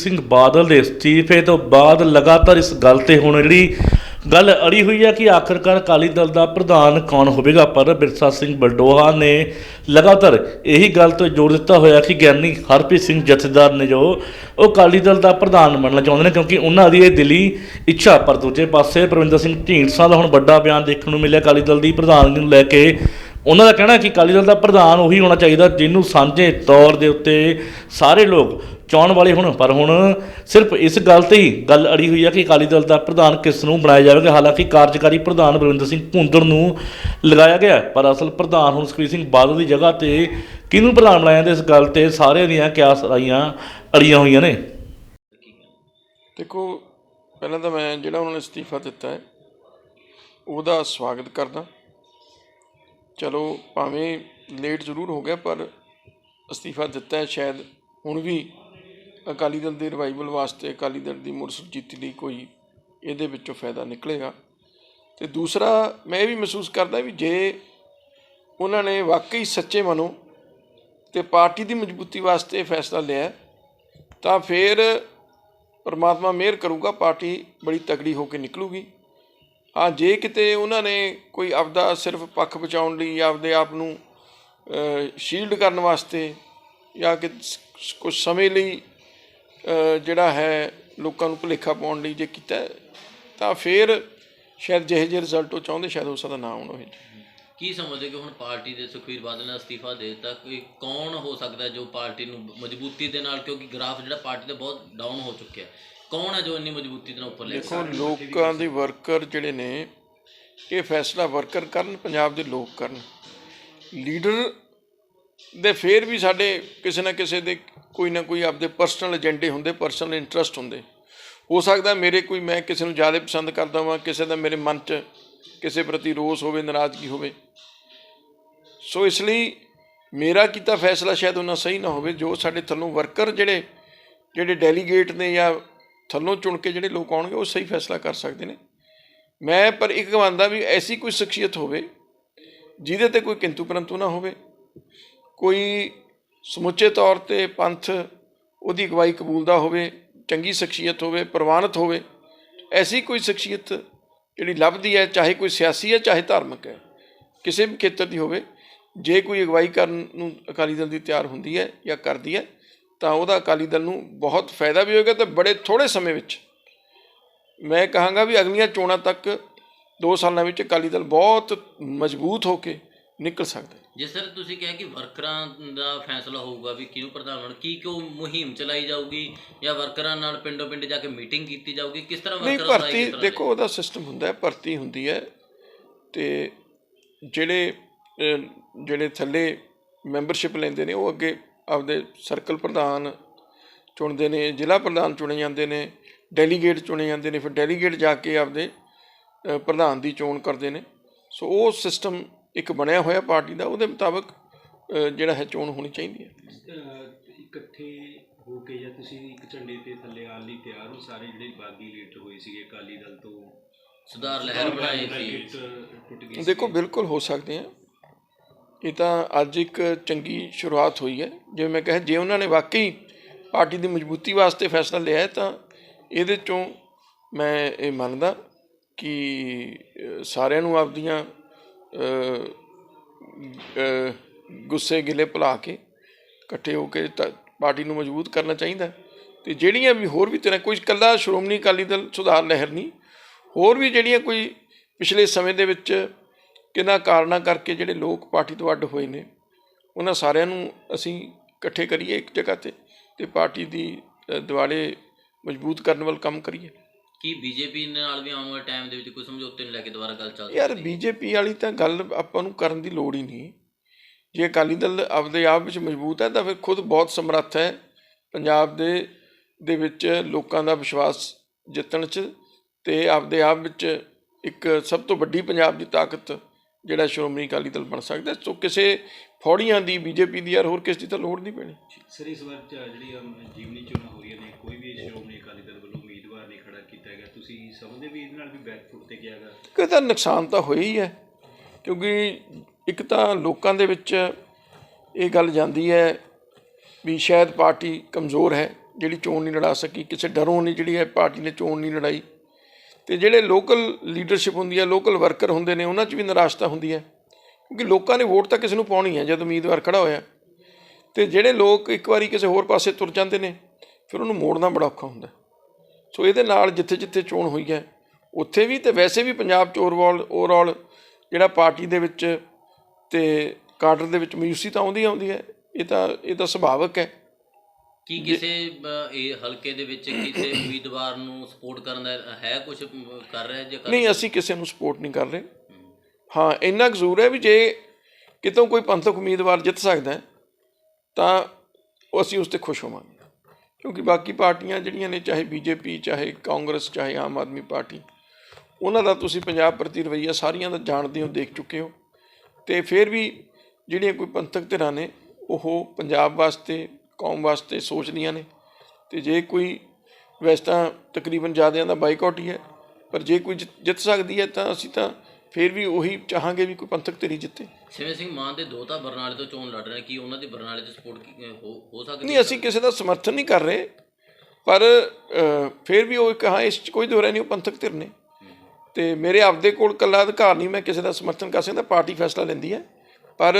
ਸਿੰਘ ਬਾਦਲ ਦੇ ਅਸਤੀਫੇ ਤੋਂ ਬਾਅਦ ਲਗਾਤਾਰ ਇਸ ਗੱਲ ਤੇ ਹੁਣ ਜਿਹੜੀ ਗੱਲ ਅੜੀ ਹੋਈ ਹੈ ਕਿ ਆਖਰਕਾਰ ਅਕਾਲੀ ਦਲ ਦਾ ਪ੍ਰਧਾਨ ਕੌਣ ਹੋਵੇਗਾ, ਪਰ ਬਿਰਸਾ ਸਿੰਘ ਬਲਡੋਹਾ ਨੇ ਲਗਾਤਾਰ ਇਹੀ ਗੱਲ ਤੋਂ ਜੋਰ ਦਿੱਤਾ ਹੋਇਆ ਕਿ ਗਿਆਨੀ ਹਰਪ੍ਰੀਤ ਸਿੰਘ ਜਥੇਦਾਰ ਨੇ ਜੋ ਉਹ ਅਕਾਲੀ ਦਲ ਦਾ ਪ੍ਰਧਾਨ ਬਣਨਾ ਚਾਹੁੰਦੇ ਨੇ, ਕਿਉਂਕਿ ਉਹਨਾਂ ਦੀ ਇਹ ਦਿਲੀ ਇੱਛਾ, ਪਰ ਦੂਜੇ ਪਾਸੇ ਪ੍ਰਵਿੰਦਰ ਸਿੰਘ ਢੀਂਡਸਾ ਦਾ ਹੁਣ ਵੱਡਾ ਬਿਆਨ ਦੇਖਣ ਨੂੰ ਮਿਲਿਆ, ਅਕਾਲੀ ਦਲ ਦੀ ਪ੍ਰਧਾਨਗੀ ਨੂੰ ਲੈ ਕੇ। ਉਹਨਾਂ ਦਾ ਕਹਿਣਾ ਕਿ ਅਕਾਲੀ ਦਲ ਦਾ ਪ੍ਰਧਾਨ ਉਹੀ ਹੋਣਾ ਚਾਹੀਦਾ, ਜਿਹਨੂੰ ਸਾਂਝੇ ਤੌਰ ਦੇ ਉੱਤੇ ਸਾਰੇ ਲੋਕ ਚਾਹੁਣ ਵਾਲੇ ਹੋਣ, ਪਰ ਹੁਣ ਸਿਰਫ ਇਸ ਗੱਲ ਤੇ ਹੀ ਗੱਲ ਅੜੀ ਹੋਈ ਹੈ ਕਿ ਅਕਾਲੀ ਦਲ ਦਾ ਪ੍ਰਧਾਨ ਕਿਸ ਨੂੰ ਬਣਾਇਆ ਜਾਵੇਗਾ ਹਾਲਾਂਕਿ ਕਾਰਜਕਾਰੀ ਪ੍ਰਧਾਨ ਬਲਵਿੰਦਰ ਸਿੰਘ ਭੁੰਦੜ ਨੂੰ ਲਗਾਇਆ ਗਿਆ ਪਰ ਅਸਲ ਪ੍ਰਧਾਨ ਹੁਣ ਸੁਖਬੀਰ ਸਿੰਘ ਬਾਦਲ ਦੀ ਜਗ੍ਹਾ ਤੇ ਕਿਹਨੂੰ ਪ੍ਰਧਾਨ ਬਣਾਇਆ ਜਾਂਦਾ ਇਸ ਗੱਲ ਤੇ ਸਾਰਿਆਂ ਦੀਆਂ ਕਿਆਸ ਰਾਈਆਂ ਅੜੀਆਂ ਹੋਈਆਂ ਨੇ। ਦੇਖੋ, ਪਹਿਲਾਂ ਤਾਂ ਮੈਂ ਜਿਹੜਾ ਉਹਨਾਂ ਨੇ ਅਸਤੀਫਾ ਦਿੱਤਾ ਹੈ, ਉਹਦਾ ਸਵਾਗਤ ਕਰਦਾ। ਚਲੋ, ਭਾਵੇਂ ਲੇਟ ਜ਼ਰੂਰ ਹੋ ਗਿਆ, ਪਰ ਅਸਤੀਫਾ ਦਿੱਤਾ ਹੈ, ਸ਼ਾਇਦ ਹੁਣ ਵੀ ਅਕਾਲੀ ਦਲ ਦੇ ਰਿਵਾਈਵਲ ਵਾਸਤੇ ਅਕਾਲੀ ਦਲ ਦੀ ਮੁੜ ਸੁਰਜੀਤੀ ਲਈ ਕੋਈ ਇਹਦੇ ਵਿੱਚੋਂ ਫਾਇਦਾ ਨਿਕਲੇਗਾ। ਤੇ ਦੂਸਰਾ, ਮੈਂ ਇਹ ਵੀ ਮਹਿਸੂਸ ਕਰਦਾ ਵੀ ਜੇ ਉਹਨਾਂ ਨੇ ਵਾਕਈ ਸੱਚੇ ਮਨੋਂ ਤੇ ਪਾਰਟੀ ਦੀ ਮਜ਼ਬੂਤੀ ਵਾਸਤੇ ਫੈਸਲਾ ਲਿਆ, ਤਾਂ ਫਿਰ ਪਰਮਾਤਮਾ ਮਿਹਰ ਕਰੂਗਾ, ਪਾਰਟੀ ਬੜੀ ਤਗੜੀ ਹੋ ਕੇ ਨਿਕਲੂਗੀ। ਹਾਂ, ਜੇ ਕਿਤੇ ਉਹਨਾਂ ਨੇ ਕੋਈ ਆਪਦਾ ਸਿਰਫ ਪੱਖ ਬਚਾਉਣ ਲਈ ਜਾਂ ਆਪਦੇ ਆਪ ਨੂੰ ਸ਼ੀਲਡ ਕਰਨ ਵਾਸਤੇ ਜਾਂ ਕਿ ਕੁਝ ਸਮੇਂ ਲਈ ਜਿਹੜਾ ਹੈ ਲੋਕਾਂ ਨੂੰ ਭੁਲੇਖਾ ਪਾਉਣ ਲਈ ਜੇ ਕੀਤਾ ਤਾਂ ਫਿਰ ਸ਼ਾਇਦ ਜਿਹੇ ਜਿਹੇ ਰਿਜ਼ਲਟ ਉਹ ਚਾਹੁੰਦੇ ਸ਼ਾਇਦ ਉਸ ਦਾ ਨਾ ਆਉਣ ਹੋਏ। ਕੀ ਸਮਝਦੇ ਕਿ ਹੁਣ ਪਾਰਟੀ ਦੇ ਸੁਖਵੀਰ ਬਾਦਲ ਨੇ ਅਸਤੀਫਾ ਦੇ ਦਿੱਤਾ? ਕੋਈ ਕੌਣ ਹੋ ਸਕਦਾ ਜੋ ਪਾਰਟੀ ਨੂੰ ਮਜ਼ਬੂਤੀ ਦੇ ਨਾਲ ਕਿਉਂਕਿ ਗ੍ਰਾਫ ਜਿਹੜਾ ਪਾਰਟੀ ਦਾ ਬਹੁਤ ਡਾਊਨ ਹੋ ਚੁੱਕਿਆ ਕੌਣ ਹੈ ਜੋ ਇੰਨੀ ਮਜ਼ਬੂਤੀ ਦੇ ਨਾਲ ਉੱਪਰ ਲੈ ਦੇਖੋ ਲੋਕਾਂ ਦੇ ਵਰਕਰ ਜਿਹੜੇ ਨੇ ਇਹ ਫੈਸਲਾ ਵਰਕਰ ਕਰਨ ਪੰਜਾਬ ਦੇ ਲੋਕ ਕਰਨ। ਲੀਡਰ ਦੇ ਫੇਰ ਵੀ ਸਾਡੇ ਕਿਸੇ ਨਾ ਕਿਸੇ ਦੇ ਕੋਈ ਨਾ ਕੋਈ ਆਪਦੇ ਪਰਸਨਲ ਏਜੰਡੇ ਹੁੰਦੇ ਪਰਸਨਲ ਇੰਟਰਸਟ ਹੁੰਦੇ। ਹੋ ਸਕਦਾ ਮੇਰੇ ਕੋਈ ਮੈਂ ਕਿਸੇ ਨੂੰ ਜ਼ਿਆਦਾ ਪਸੰਦ ਕਰਦਾ ਹਾਂ ਕਿਸੇ ਦਾ ਮੇਰੇ ਮਨ 'ਚ ਕਿਸੇ ਪ੍ਰਤੀ ਰੋਸ ਹੋਵੇ, ਨਾਰਾਜ਼ਗੀ ਹੋਵੇ। ਸੋ ਇਸ ਲਈ ਮੇਰਾ ਕੀਤਾ ਫੈਸਲਾ ਸ਼ਾਇਦ ਉਹਨਾਂ ਸਹੀ ਨਾ ਹੋਵੇ, ਜੋ ਸਾਡੇ ਥੱਲੋਂ ਵਰਕਰ ਜਿਹੜੇ ਜਿਹੜੇ ਡੈਲੀਗੇਟ ਨੇ ਜਾਂ ਥੱਲੋਂ ਚੁਣ ਕੇ ਜਿਹੜੇ ਲੋਕ ਆਉਣਗੇ, ਉਹ ਸਹੀ ਫੈਸਲਾ ਕਰ ਸਕਦੇ ਨੇ। ਮੈਂ ਪਰ ਇੱਕ ਮੰਨਦਾ ਵੀ ਐਸੀ ਕੋਈ ਸ਼ਖਸੀਅਤ ਹੋਵੇ, ਜਿਹਦੇ ਤੇ ਕੋਈ ਕਿੰਤੂ ਪਰੰਤੂ ਨਾ ਹੋਵੇ। ਕੋਈ ਸਮੁੱਚੇ ਤੌਰ ਤੇ ਪੰਥ ਉਹਦੀ ਅਗਵਾਈ ਕਬੂਲਦਾ ਹੋਵੇ, ਚੰਗੀ ਸ਼ਖਸੀਅਤ ਹੋਵੇ, ਪ੍ਰਵਾਨਿਤ ਹੋਵੇ, ਐਸੀ ਕੋਈ ਸ਼ਖਸੀਅਤ ਜਿਹੜੀ ਲੱਭਦੀ ਹੈ, ਚਾਹੇ ਕੋਈ ਸਿਆਸੀ ਹੈ, ਚਾਹੇ ਧਾਰਮਿਕ ਹੈ, ਕਿਸੇ ਵੀ ਖੇਤਰ ਦੀ ਹੋਵੇ, ਜੇ ਕੋਈ ਅਗਵਾਈ ਕਰਨ ਨੂੰ ਅਕਾਲੀ ਦਲ ਦੀ ਤਿਆਰ ਹੁੰਦੀ ਹੈ ਜਾਂ ਕਰਦੀ ਹੈ, ਤਾਂ ਉਹਦਾ ਅਕਾਲੀ ਦਲ ਨੂੰ ਬਹੁਤ ਫਾਇਦਾ ਵੀ ਹੋਏਗਾ ਤੇ ਬੜੇ ਥੋੜੇ ਸਮੇਂ ਵਿੱਚ ਮੈਂ ਕਹਾਂਗਾ ਵੀ ਅਗਲੀਆਂ ਚੋਣਾਂ ਤੱਕ 2 ਸਾਲਾਂ ਵਿੱਚ ਅਕਾਲੀ ਦਲ ਬਹੁਤ ਮਜ਼ਬੂਤ ਹੋ ਕੇ ਨਿਕਲ ਸਕਦਾ ਹੈ ਜਿਸ ਤਰ੍ਹਾਂ ਤੁਸੀਂ ਕਿਹਾ ਕਿ ਵਰਕਰਾਂ ਦਾ ਫੈਸਲਾ ਹੋਊਗਾ ਵੀ ਕਿਹਨੂੰ ਪ੍ਰਧਾਨ ਬਣ ਕੀ ਕਿਉਂ ਮੁਹਿੰਮ ਚਲਾਈ ਜਾਊਗੀ ਜਾਂ ਵਰਕਰਾਂ ਨਾਲ ਪਿੰਡੋਂ ਪਿੰਡ ਜਾ ਕੇ ਮੀਟਿੰਗ ਕੀਤੀ ਜਾਊਗੀ ਕਿਸ ਤਰ੍ਹਾਂ ਨਹੀਂ ਵਰਕਰਾਂ ਦਾ ਭਰਤੀ ਕਿਸ ਤਰ੍ਹਾਂ ਦੇਖੋ ਉਹਦਾ ਸਿਸਟਮ ਹੁੰਦਾ ਹੈ ਭਰਤੀ ਹੁੰਦੀ ਹੈ ਤੇ ਜਿਹੜੇ ਅਹ, ਜਿਹੜੇ ਥੱਲੇ ਮੈਂਬਰਸ਼ਿਪ ਲੈਂਦੇ ਨੇ ਉਹ ਅੱਗੇ ਆਪਦੇ ਸਰਕਲ ਪ੍ਰਧਾਨ ਚੁਣਦੇ ਨੇ ਜ਼ਿਲ੍ਹਾ ਪ੍ਰਧਾਨ ਚੁਣੇ ਜਾਂਦੇ ਨੇ ਡੈਲੀਗੇਟ ਚੁਣੇ ਜਾਂਦੇ ਨੇ ਫਿਰ ਡੈਲੀਗੇਟ ਜਾ ਕੇ ਆਪਦੇ ਅਹ, ਪ੍ਰਧਾਨ ਦੀ ਚੋਣ ਕਰਦੇ ਨੇ। ਸੋ ਉਹ ਸਿਸਟਮ ਇੱਕ ਬਣਿਆ ਹੋਇਆ ਪਾਰਟੀ ਦਾ ਉਹਦੇ ਮੁਤਾਬਕ ਜਿਹੜਾ ਹੈ ਚੋਣ ਹੋਣੀ ਚਾਹੀਦੀ ਹੈ। ਇਕੱਠੇ ਹੋ ਕੇ ਜਾਂ ਤੁਸੀਂ ਇੱਕ ਝੰਡੇ ਤੇ ਥੱਲੇ ਆਉਣ ਲਈ ਤਿਆਰ ਹੋ? ਸਾਰੇ ਜਿਹੜੇ ਬਾਗੀ ਲੀਡਰ ਹੋਏ ਸੀਗੇ ਅਕਾਲੀ ਦਲ ਤੋਂ ਸੁਧਾਰ ਲਹਿਰ ਬਣਾਈ ਸੀ। ਗੇਟ ਟੁੱਟ ਗਈ ਦੇਖੋ ਬਿਲਕੁਲ ਹੋ ਸਕਦੇ ਆ। ਇਹ ਤਾਂ ਅੱਜ ਇੱਕ ਚੰਗੀ ਸ਼ੁਰੂਆਤ ਹੋਈ ਹੈ। ਜਿਵੇਂ ਮੈਂ ਕਿਹਾ ਜੇ ਉਹਨਾਂ ਨੇ ਵਾਕਈ ਪਾਰਟੀ ਦੀ ਮਜ਼ਬੂਤੀ ਵਾਸਤੇ ਫੈਸਲਾ ਲਿਆ ਹੈ ਤਾਂ ਇਹਦੇ ਚੋਂ ਮੈਂ ਇਹ ਮੰਨਦਾ ਕਿ ਸਾਰਿਆਂ ਨੂੰ ਆਪਦੀਆਂ ਗੁੱਸੇ ਗਿਲੇ ਭੁਲਾ ਕੇ ਇਕੱਠੇ ਹੋ ਕੇ ਤਾਂ ਪਾਰਟੀ ਨੂੰ ਮਜ਼ਬੂਤ ਕਰਨਾ ਚਾਹੀਦਾ। ਤੇ ਜਿਹੜੀਆਂ ਵੀ ਹੋਰ ਵੀ ਤਰ੍ਹਾਂ ਕੋਈ ਇਕੱਲਾ ਸ਼੍ਰੋਮਣੀ ਅਕਾਲੀ ਦਲ ਸੁਧਾਰ ਲਹਿਰ ਨਹੀਂ ਹੋਰ ਵੀ ਜਿਹੜੀਆਂ ਕੋਈ ਪਿਛਲੇ ਸਮੇਂ ਦੇ ਵਿੱਚ ਕਿਹਨਾਂ ਕਾਰਨਾਂ ਕਰਕੇ ਜਿਹੜੇ ਲੋਕ ਪਾਰਟੀ ਤੋਂ ਅੱਡ ਹੋਏ ਨੇ ਉਹਨਾਂ ਸਾਰਿਆਂ ਨੂੰ ਅਸੀਂ ਇਕੱਠੇ ਕਰੀਏ ਇੱਕ ਜਗ੍ਹਾ ਤੇ ਤੇ ਪਾਰਟੀ ਦੀ ਅ, ਦਿਵਾਲੇ ਮਜ਼ਬੂਤ ਕਰਨ ਵੱਲ ਕੰਮ ਕਰੀਏ। ਕੀ ਬੀਜੇਪੀ ਨਾਲ ਵੀ ਆਉਣ ਵਾਲੇ ਟਾਈਮ ਦੇ ਵਿੱਚ ਕੋਈ ਸਮਝੌਤੇ ਨੂੰ ਲੈ ਕੇ ਦੁਬਾਰਾ ਗੱਲ ਚੱਲ ਯਾਰ? ਬੀਜੇਪੀ ਵਾਲੀ ਤਾਂ ਗੱਲ ਆਪਾਂ ਨੂੰ ਕਰਨ ਦੀ ਲੋੜ ਹੀ ਨਹੀਂ। ਜੇ ਅਕਾਲੀ ਦਲ ਆਪਦੇ ਆਪ ਵਿੱਚ ਮਜ਼ਬੂਤ ਹੈ ਤਾਂ ਫਿਰ ਖੁਦ ਬਹੁਤ ਸਮਰੱਥ ਹੈ ਪੰਜਾਬ ਦੇ ਦੇ ਵਿੱਚ ਲੋਕਾਂ ਦਾ ਵਿਸ਼ਵਾਸ ਜਿੱਤਣ 'ਚ ਤੇ ਆਪਦੇ ਆਪ ਵਿੱਚ ਇੱਕ ਸਭ ਤੋਂ ਵੱਡੀ ਪੰਜਾਬ ਦੀ ਤਾਕਤ ਜਿਹੜਾ ਸ਼੍ਰੋਮਣੀ ਅਕਾਲੀ ਦਲ ਬਣ ਸਕਦਾ। ਸੋ ਕਿਸੇ ਫੌੜੀਆਂ ਦੀ ਬੀਜੇਪੀ ਦੀ ਯਾਰ ਹੋਰ ਕਿਸ ਦੀ ਤਾਂ ਲੋੜ ਨਹੀਂ ਪੈਣੀ। ਸਰ ਇਸ ਵਾਰ ਜਿਹੜੀ ਜੀਵਨੀ ਚੋਣਾਂ ਹੋ ਰਹੀਆਂ ਨੇ ਕੋਈ ਵੀ ਸ਼੍ਰੋਮਣੀ ਅਕਾਲੀ ਦਲ ਵੱਲੋਂ ਤੁਸੀਂ ਸਮਝਦੇ ਵੀ ਇਹਦੇ ਨਾਲ ਵੀ ਬੈਕਫੁੱਟ ਤੇ ਗਿਆਗਾ ਇਹਦਾ ਨੁਕਸਾਨ ਤਾਂ ਹੋਇਆ ਹੀ ਹੈ ਕਿਉਂਕਿ ਇੱਕ ਤਾਂ ਲੋਕਾਂ ਦੇ ਵਿੱਚ ਇਹ ਗੱਲ ਜਾਂਦੀ ਹੈ ਵੀ ਸ਼ਾਇਦ ਪਾਰਟੀ ਕਮਜ਼ੋਰ ਹੈ, ਜਿਹੜੀ ਚੋਣ ਨਹੀਂ ਲੜਾ ਸਕੀ, ਕਿਸੇ ਡਰੋਂ ਨਹੀਂ ਜਿਹੜੀ ਹੈ ਪਾਰਟੀ ਨੇ ਚੋਣ ਨਹੀਂ ਲੜਾਈ। ਤੇ ਜਿਹੜੇ ਲੋਕਲ ਲੀਡਰਸ਼ਿਪ ਹੁੰਦੀ ਹੈ ਲੋਕਲ ਵਰਕਰ ਹੁੰਦੇ ਨੇ, ਉਹਨਾਂ 'ਚ ਵੀ ਨਿਰਾਸ਼ਤਾ ਹੁੰਦੀ ਹੈ, ਕਿਉਂਕਿ ਲੋਕਾਂ ਨੇ ਵੋਟ ਤਾਂ ਕਿਸੇ ਨੂੰ ਪਾਉਣੀ ਹੈ ਜਦ ਉਮੀਦਵਾਰ ਖੜਾ ਹੋਇਆ। ਤੇ ਜਿਹੜੇ ਲੋਕ ਇੱਕ ਵਾਰੀ ਕਿਸੇ ਹੋਰ ਪਾਸੇ ਤੁਰ ਜਾਂਦੇ ਨੇ, ਫਿਰ ਉਹਨੂੰ ਮੋੜਨਾ ਬੜਾ ਔਖਾ ਹੁੰਦਾ। ਸੋ ਇਹਦੇ ਨਾਲ ਜਿੱਥੇ ਜਿੱਥੇ ਚੋਣ ਹੋਈ ਹੈ ਉੱਥੇ ਵੀ ਤੇ ਵੈਸੇ ਵੀ ਪੰਜਾਬ 'ਚ ਓਵਰਆਲ ਓਵਰਆਲ ਜਿਹੜਾ ਪਾਰਟੀ ਦੇ ਵਿੱਚ ਤੇ ਕਾਡਰ ਦੇ ਵਿੱਚ ਮਾਯੂਸੀ ਤਾਂ ਆਉਂਦੀ ਆਉਂਦੀ ਹੈ ਇਹ ਤਾਂ ਇਹ ਤਾਂ ਸੁਭਾਵਿਕ ਹੈ। ਕੀ ਕਿਸੇ ਇਹ ਹਲਕੇ ਦੇ ਵਿੱਚ ਕਿਸੇ ਉਮੀਦਵਾਰ ਨੂੰ ਸਪੋਰਟ ਕਰਨ ਦਾ ਹੈ ਕੁਝ ਕਰ ਰਿਹਾ ਜੇ ਨਹੀਂ ਅਸੀਂ ਕਿਸੇ ਨੂੰ ਸਪੋਰਟ ਨਹੀਂ ਕਰ ਰਹੇ। ਹਾਂ। ਇੰਨਾ ਜ਼ਰੂਰ ਹੈ ਵੀ ਜੇ ਕਿਤੋਂ ਕੋਈ ਪੰਥਕ ਉਮੀਦਵਾਰ ਜਿੱਤ ਸਕਦਾ ਤਾਂ ਉਹ ਅਸੀਂ ਉਸ ਤੇ ਖੁਸ਼ ਹੋਵਾਂਗੇ। ਕਿਉਂਕਿ ਬਾਕੀ ਪਾਰਟੀਆਂ ਜਿਹੜੀਆਂ ਨੇ, ਚਾਹੇ ਬੀਜੇਪੀ, ਚਾਹੇ ਕਾਂਗਰਸ, ਚਾਹੇ ਆਮ ਆਦਮੀ ਪਾਰਟੀ, ਉਹਨਾਂ ਦਾ ਤੁਸੀਂ ਪੰਜਾਬ ਪ੍ਰਤੀ ਰਵੱਈਆ ਸਾਰੀਆਂ ਦਾ ਜਾਣਦੇ ਹੋ, ਦੇਖ ਚੁੱਕੇ ਹੋ। ਤੇ ਫਿਰ ਵੀ ਜਿਹੜੀਆਂ ਕੋਈ ਪੰਥਕ ਧਿਰਾਂ ਨੇ, ਉਹ ਪੰਜਾਬ ਵਾਸਤੇ, ਕੌਮ ਵਾਸਤੇ ਸੋਚਦੀਆਂ ਨੇ। ਤੇ ਜੇ ਕੋਈ ਵੈਸੇ ਤਾਂ ਤਕਰੀਬਨ ਜ਼ਿਆਦਿਆਂ ਦਾ ਬਾਈਕਾਟ ਹੀ ਹੈ, ਪਰ ਜੇ ਕੋਈ ਜਿੱਤ- ਜਿੱਤ ਸਕਦੀ ਹੈ ਤਾਂ ਅਸੀਂ ਤਾਂ ਫਿਰ ਵੀ ਉਹੀ ਚਾਹਾਂਗੇ ਵੀ ਕੋਈ ਪੰਥਕ ਧਿਰੀ ਜਿੱਤੇ। ਸ਼ਿਵ ਸਿੰਘ ਮਾਨ ਦੇ ਦੋ ਤਾਂ ਬਰਨਾਲੇ ਤੋਂ ਚੋਣ ਲੜ ਰਹੇ ਕੀ ਉਹਨਾਂ ਦੀ ਬਰਨਾਲੇ 'ਚ ਸਪੋਰਟ ਹੋ ਸਕਦੀ ਨਹੀਂ ਅਸੀਂ ਕਿਸੇ ਦਾ ਸਮਰਥਨ ਨਹੀਂ ਕਰ ਰਹੇ ਪਰ ਫਿਰ ਵੀ ਉਹ ਇੱਕ ਹਾਂ ਇਸ 'ਚ ਕੋਈ ਦੋਰਾ ਨਹੀਂ ਉਹ ਪੰਥਕ ਧਿਰ ਨੇ। ਤੇ ਮੇਰੇ ਆਪਦੇ ਕੋਲ ਕੱਲਾ ਅਧਿਕਾਰ ਨਹੀਂ ਮੈਂ ਕਿਸੇ ਦਾ ਸਮਰਥਨ ਕਰ ਸਕਦਾ ਪਾਰਟੀ ਫੈਸਲਾ ਲੈਂਦੀ ਹੈ। ਪਰ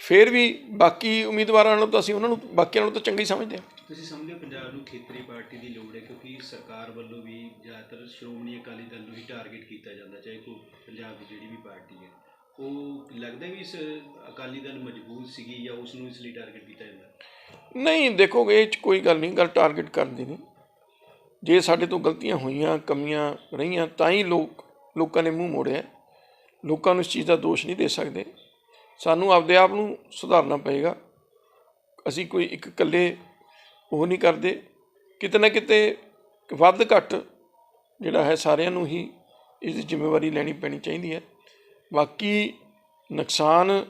ਫਿਰ ਵੀ ਬਾਕੀ ਉਮੀਦਵਾਰਾਂ ਨਾਲੋਂ ਤਾਂ ਅਸੀਂ ਉਹਨਾਂ ਨੂੰ ਬਾਕੀਆਂ ਨਾਲੋਂ ਤਾਂ ਚੰਗਾ ਸਮਝਦੇ ਹਾਂ। ਤੁਸੀਂ ਸਮਝਦੇ ਪੰਜਾਬ ਨੂੰ ਖੇਤਰੀ ਪਾਰਟੀ ਦੀ ਲੋੜ ਹੈ ਕਿਉਂਕਿ ਸਰਕਾਰ ਵੱਲੋਂ ਵੀ ਜ਼ਿਆਦਾਤਰ ਸ਼੍ਰੋਮਣੀ ਅਕਾਲੀ ਦਲ ਨੂੰ ਹੀ ਟਾਰਗੇਟ ਕੀਤਾ ਜਾਂਦਾ, ਚਾਹੇ ਕੋਈ ਪੰਜਾਬ ਦੀ ਜਿਹੜੀ ਵੀ ਪਾਰਟੀ ਹੈ। ਉਹ ਲੱਗਦਾ ਵੀ ਇਸ ਅਕਾਲੀ ਦਲ ਮਜ਼ਬੂਤ ਸੀਗੀ ਜਾਂ ਉਸ ਨੂੰ ਇਸ ਲਈ ਟਾਰਗੇਟ ਕੀਤਾ ਜਾਂਦਾ? ਨਹੀਂ, ਦੇਖੋ, ਇਹ 'ਚ ਕੋਈ ਗੱਲ ਨਹੀਂ, ਗੱਲ ਟਾਰਗੇਟ ਕਰਦੇ ਨੇ ਜੇ ਸਾਡੇ ਤੋਂ ਗਲਤੀਆਂ ਹੋਈਆਂ, ਕਮੀਆਂ ਰਹੀਆਂ, ਤਾਂ ਹੀ ਲੋਕ, ਲੋਕਾਂ ਨੇ ਮੂੰਹ ਮੋੜਿਆ। ਲੋਕਾਂ ਨੂੰ ਇਸ ਚੀਜ਼ ਦਾ ਦੋਸ਼ ਨਹੀਂ ਦੇ ਸਕਦੇ। ਸਾਨੂੰ ਆਪਦੇ ਆਪ ਨੂੰ ਸੁਧਾਰਨਾ ਪਏਗਾ। ਅਸੀਂ ਕੋਈ ਇੱਕ ਇਕੱਲੇ ਉਹ ਨਹੀਂ ਕਰਦੇ। ਕਿਤੇ ਨਾ ਕਿਤੇ ਵੱਧ ਘੱਟ ਜਿਹੜਾ ਹੈ ਸਾਰਿਆਂ ਨੂੰ ਹੀ ਇਸ ਦੀ ਜ਼ਿੰਮੇਵਾਰੀ ਲੈਣੀ ਪੈਣੀ ਚਾਹੀਦੀ ਹੈ। ਬਾਕੀ ਨੁਕਸਾਨ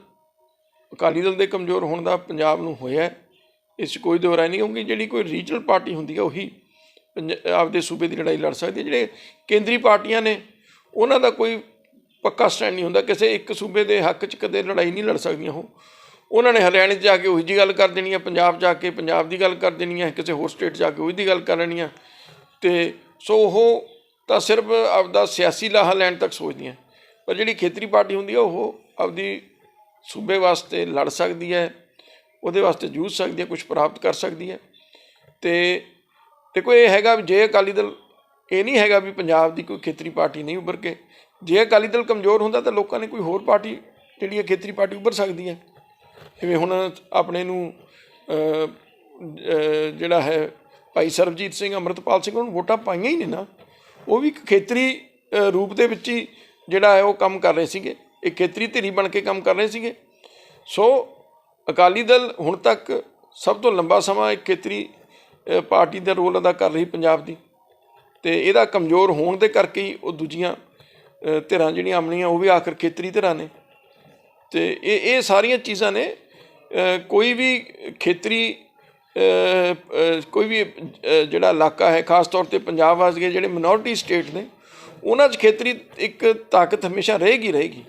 ਅਕਾਲੀ ਦਲ ਦੇ ਕਮਜ਼ੋਰ ਹੋਣ ਦਾ ਪੰਜਾਬ ਨੂੰ ਹੋਇਆ ਇਸ 'ਚ ਕੋਈ ਦੋ ਨਹੀਂ, ਕਿਉਂਕਿ ਜਿਹੜੀ ਕੋਈ ਰੀਜਨਲ ਪਾਰਟੀ ਹੁੰਦੀ ਹੈ ਉਹੀ ਪੰਜ- ਆਪਦੇ ਸੂਬੇ ਦੀ ਲੜਾਈ ਲੜ ਸਕਦੀ ਹੈ। ਜਿਹੜੇ ਕੇਂਦਰੀ ਪਾਰਟੀਆਂ ਨੇ, ਉਹਨਾਂ ਦਾ ਕੋਈ ਪੱਕਾ ਸਟੈਂਡ ਨਹੀਂ ਹੁੰਦਾ। ਕਿਸੇ ਇੱਕ ਸੂਬੇ ਦੇ ਹੱਕ 'ਚ ਕਦੇ ਲੜਾਈ ਨਹੀਂ ਲੜ ਸਕਦੀਆਂ ਉਹ। ਉਹਨਾਂ ਨੇ ਹਰਿਆਣੇ 'ਚ ਜਾ ਕੇ ਉਹੀ ਜੀ ਗੱਲ ਕਰ ਦੇਣੀ ਹੈ ਪੰਜਾਬ ਜਾ ਕੇ ਪੰਜਾਬ ਦੀ ਗੱਲ ਕਰ ਦੇਣੀ ਹੈ ਕਿਸੇ ਹੋਰ ਸਟੇਟ ਜਾ ਕੇ ਉਹੀ ਦੀ ਗੱਲ ਕਰ ਲੈਣੀ ਹੈ ਤੇ ਸੋ ਉਹ ਤਾਂ ਸਿਰਫ ਆਪਦਾ ਸਿਆਸੀ ਲਾਹਾ ਲੈਣ ਤੱਕ ਸੋਚਦੀਆਂ। ਪਰ ਜਿਹੜੀ ਖੇਤਰੀ ਪਾਰਟੀ ਹੁੰਦੀ ਹੈ ਉਹ ਆਪਦੀ ਸੂਬੇ ਵਾਸਤੇ ਲੜ ਸਕਦੀ ਹੈ ਉਹਦੇ ਵਾਸਤੇ ਜੂਝ ਸਕਦੀ ਹੈ ਕੁਝ ਪ੍ਰਾਪਤ ਕਰ ਸਕਦੀ ਹੈ ਤੇ ਦੇਖੋ, ਇਹ ਹੈਗਾ ਵੀ ਜੇ ਅਕਾਲੀ ਦਲ, ਇਹ ਨਹੀਂ ਹੈਗਾ ਵੀ ਪੰਜਾਬ ਦੀ ਕੋਈ ਖੇਤਰੀ ਪਾਰਟੀ ਨਹੀਂ ਉੱਭਰ ਕੇ। ਜੇ ਅਕਾਲੀ ਦਲ ਕਮਜ਼ੋਰ ਹੁੰਦਾ ਤਾਂ ਲੋਕਾਂ ਨੇ ਕੋਈ ਹੋਰ ਪਾਰਟੀ, ਜਿਹੜੀ ਹੈ ਖੇਤਰੀ ਪਾਰਟੀ ਉੱਭਰ ਸਕਦੀ ਹੈ ਜਿਵੇਂ ਹੁਣ ਆਪਣੇ ਨੂੰ ਜਿਹੜਾ ਹੈ ਭਾਈ ਸਰਬਜੀਤ ਸਿੰਘ, ਅੰਮ੍ਰਿਤਪਾਲ ਸਿੰਘ, ਉਹਨੂੰ ਵੋਟਾਂ ਪਾਈਆਂ ਹੀ ਨੇ ਨਾ। ਉਹ ਵੀ ਇੱਕ ਖੇਤਰੀ ਰੂਪ ਦੇ ਵਿੱਚ ਹੀ ਜਿਹੜਾ ਹੈ ਉਹ ਕੰਮ ਕਰ ਰਹੇ ਸੀਗੇ। ਇਹ ਖੇਤਰੀ ਧਿਰੀ ਬਣ ਕੇ ਕੰਮ ਕਰ ਰਹੇ ਸੀਗੇ। ਸੋ ਅਕਾਲੀ ਦਲ ਹੁਣ ਤੱਕ ਸਭ ਤੋਂ ਲੰਬਾ ਸਮਾਂ ਇੱਕ ਖੇਤਰੀ ਪਾਰਟੀ ਦਾ ਰੋਲ ਅਦਾ ਕਰ ਰਹੀ ਪੰਜਾਬ ਦੀ। ਤੇ ਇਹਦਾ ਕਮਜ਼ੋਰ ਹੋਣ ਦੇ ਕਰਕੇ ਹੀ ਉਹ ਦੂਜੀਆਂ ਧਿਰਾਂ ਜਿਹੜੀਆਂ ਆਮਣੀਆਂ, ਉਹ ਵੀ ਆਖਰ ਖੇਤਰੀ ਧਿਰਾਂ ਨੇ। ਤੇ ਇਹ ਇਹ ਸਾਰੀਆਂ ਚੀਜ਼ਾਂ ਨੇ ਕੋਈ ਵੀ ਖੇਤਰੀ ਕੋਈ ਵੀ ਜਿਹੜਾ ਇਲਾਕਾ ਹੈ, ਖਾਸ ਤੌਰ ਤੇ ਪੰਜਾਬ ਵਾਸਤੇ ਜਿਹੜੇ ਮਿਨੋਰਟੀ ਸਟੇਟ ਨੇ, ਉਹਨਾਂ 'ਚ ਖੇਤਰੀ ਇੱਕ ਤਾਕਤ ਹਮੇਸ਼ਾ ਰਹੇਗੀ ਰਹੇਗੀ।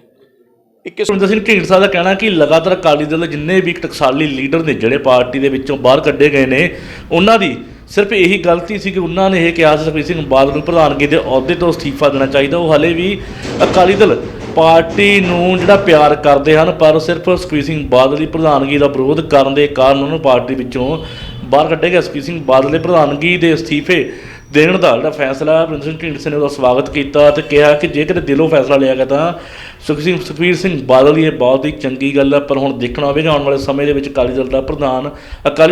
ਇੱਕ ਸੁਰਿੰਦਰ ਸਿੰਘ ਢੀਂਡਸਾ ਦਾ ਕਹਿਣਾ ਕਿ ਲਗਾਤਾਰ ਅਕਾਲੀ ਦਲ ਦੇ ਜਿੰਨੇ ਵੀ ਟਕਸਾਲੀ ਲੀਡਰ ਨੇ, ਜਿਹੜੇ ਪਾਰਟੀ ਦੇ ਵਿੱਚੋਂ ਬਾਹਰ ਕੱਢੇ ਗਏ ਨੇ, ਉਹਨਾਂ ਦੀ ਸਿਰਫ ਇਹੀ ਗਲਤੀ ਸੀ ਕਿ ਉਹਨਾਂ ਨੇ ਇਹ ਕਿਹਾ ਸੀ ਸੁਖਬੀਰ ਸਿੰਘ ਬਾਦਲ ਨੂੰ ਪ੍ਰਧਾਨਗੀ ਦੇ ਅਹੁਦੇ ਤੋਂ ਅਸਤੀਫਾ ਦੇਣਾ ਚਾਹੀਦਾ। ਉਹ ਹਲੇ ਵੀ ਅਕਾਲੀ ਦਲ ਪਾਰਟੀ ਨੂੰ ਜਿਹੜਾ ਪਿਆਰ ਕਰਦੇ ਹਨ, ਪਰ ਸਿਰਫ ਸੁਖਬੀਰ ਸਿੰਘ ਬਾਦਲ ਦੀ ਪ੍ਰਧਾਨਗੀ ਦਾ ਵਿਰੋਧ ਕਰਨ ਦੇ ਕਾਰਨ ਉਹਨਾਂ ਨੂੰ ਪਾਰਟੀ ਵਿੱਚੋਂ ਬਾਹਰ ਕੱਢਿਆ ਗਿਆ। ਸੁਖਬੀਰ ਸਿੰਘ ਬਾਦਲ ਦੇ ਪ੍ਰਧਾਨਗੀ ਦੇ ਅਸਤੀਫੇ ਦੇਣ ਦਾ ਜਿਹੜਾ ਫੈਸਲਾ ਵਰਿੰਦਰ ਢੀਂਡਸੇ ਨੇ ਉਹਦਾ ਸਵਾਗਤ ਕੀਤਾ ਤੇ ਕਿਹਾ ਕਿ ਜੇਕਰ ਦਿਲੋਂ ਫੈਸਲਾ ਲਿਆ ਗਿਆ ਤਾਂ ਸੁਖਬੀਰ ਸਿੰਘ ਸੁਖਬੀਰ ਸਿੰਘ ਬਾਦਲ ਇਹ ਬਹੁਤ ਹੀ ਚੰਗੀ ਗੱਲ ਹੈ, ਪਰ ਹੁਣ ਦੇਖਣਾ ਹੋਵੇਗਾ, ਆਉਣ ਵਾਲੇ ਸਮੇਂ ਦੇ ਵਿੱਚ ਅਕਾਲੀ ਦਲ ਦਾ ਪ੍ਰਧਾਨ ਅਕਾਲੀ